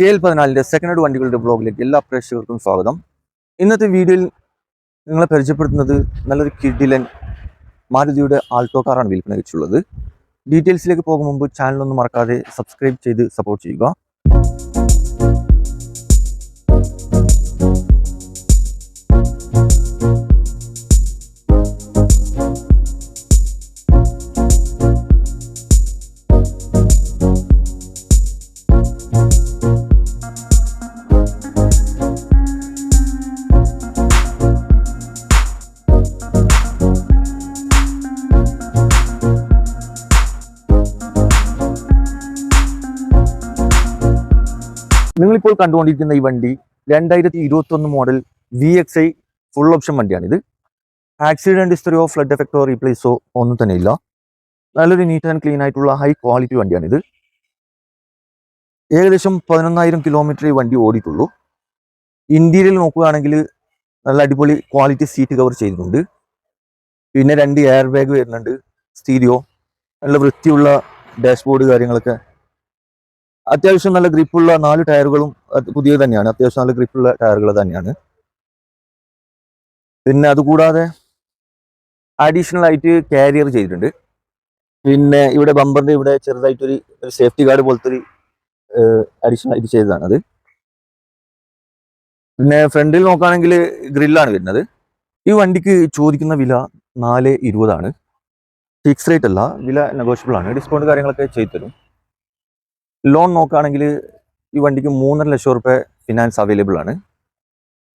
K L പതിനാലിന്റെ second hand വണ്ടികളുടെ ബ്ലോഗിലേക്ക് എല്ലാ പ്രേക്ഷകർക്കും സ്വാഗതം. ഇന്നത്തെ വീഡിയോയിൽ നിങ്ങളെ പരിചയപ്പെടുത്തുന്നത് നല്ലൊരു കിഡിലൻ മാരുതിയുടെ ആൾട്ടോ കാറാണ് വിൽപ്പന വെച്ചുള്ളത് ഡീറ്റെയിൽസിലേക്ക് പോകും മുമ്പ് ചാനലൊന്നും മറക്കാതെ സബ്സ്ക്രൈബ് ചെയ്ത് സപ്പോർട്ട് ചെയ്യുക. നിങ്ങളിപ്പോൾ കണ്ടുകൊണ്ടിരിക്കുന്ന ഈ വണ്ടി രണ്ടായിരത്തി ഇരുപത്തി ഒന്ന് model V X I full option വണ്ടിയാണിത് accident ഹിസ്റ്ററിയോ ഫ്ലഡ് എഫക്റ്റോ റീപ്ലേസോ ഒന്നും തന്നെ ഇല്ല നല്ലൊരു നീറ്റ് ആൻഡ് ക്ലീൻ ആയിട്ടുള്ള ഹൈ ക്വാളിറ്റി വണ്ടിയാണിത്. ഏകദേശം പതിനൊന്നായിരം കിലോമീറ്റർ ഈ വണ്ടി ഓടിയിട്ടുള്ളൂ. ഇന്റീരിയൽ നോക്കുകയാണെങ്കിൽ നല്ല അടിപൊളി ക്വാളിറ്റി സീറ്റ് കവർ ചെയ്തിട്ടുണ്ട്. പിന്നെ രണ്ട് എയർ ബാഗ് വരുന്നുണ്ട്. സ്റ്റീരിയോ നല്ല വൃത്തിയുള്ള ഡാഷ്ബോർഡ് കാര്യങ്ങളൊക്കെ അത്യാവശ്യം നല്ല ഗ്രിപ്പുള്ള നാല് ടയറുകളും പുതിയ തന്നെയാണ്. അത്യാവശ്യം നല്ല ഗ്രിപ്പുള്ള ടയറുകൾ തന്നെയാണ്. പിന്നെ അതുകൂടാതെ അഡീഷണൽ ആയിട്ട് കാരിയർ ചെയ്തിട്ടുണ്ട്. പിന്നെ ഇവിടെ ബമ്പറിന്റെ ഇവിടെ ചെറുതായിട്ടൊരു സേഫ്റ്റി ഗാർഡ് പോലത്തെ ഒരു അഡീഷണൽ ആയിട്ട് ചെയ്തതാണ് അത്. പിന്നെ ഫ്രണ്ടിൽ നോക്കുകയാണെങ്കിൽ ഗ്രില്ലാണ് വരുന്നത്. ഈ വണ്ടിക്ക് ചോദിക്കുന്ന വില നാല് ഇരുപതാണ്. ഫിക്സ് റേറ്റ് അല്ല വില നെഗോഷ്യബിൾ ആണ്. ഡിസ്കൗണ്ട് കാര്യങ്ങളൊക്കെ ചെയ്തു തരും ലോൺ നോക്കുകയാണെങ്കിൽ ഈ വണ്ടിക്ക് മൂന്നര ലക്ഷം റുപ്യ ഫിനാൻസ് അവൈലബിൾ ആണ്.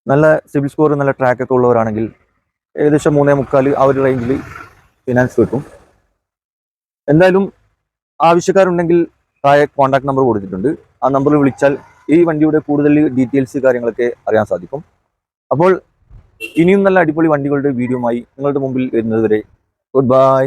നല്ല സിബിൽ സ്കോർ നല്ല ട്രാക്ക് ഒക്കെ ഉള്ളവരാണെങ്കിൽ ഏകദേശം മൂന്നേ മുക്കാൽ ആ ഒരു റേഞ്ചിൽ ഫിനാൻസ് കിട്ടും എന്തായാലും ആവശ്യക്കാരുണ്ടെങ്കിൽ താഴെ കോൺടാക്ട് നമ്പർ കൊടുത്തിട്ടുണ്ട്. ആ നമ്പറിൽ വിളിച്ചാൽ ഈ വണ്ടിയുടെ കൂടുതൽ ഡീറ്റെയിൽസ് കാര്യങ്ങളൊക്കെ അറിയാൻ സാധിക്കും. അപ്പോൾ ഇനിയും നല്ല അടിപൊളി വണ്ടികളുടെ വീഡിയോയുമായി നിങ്ങളുടെ മുമ്പിൽ വരുന്നതുവരെ ഗുഡ് ബൈ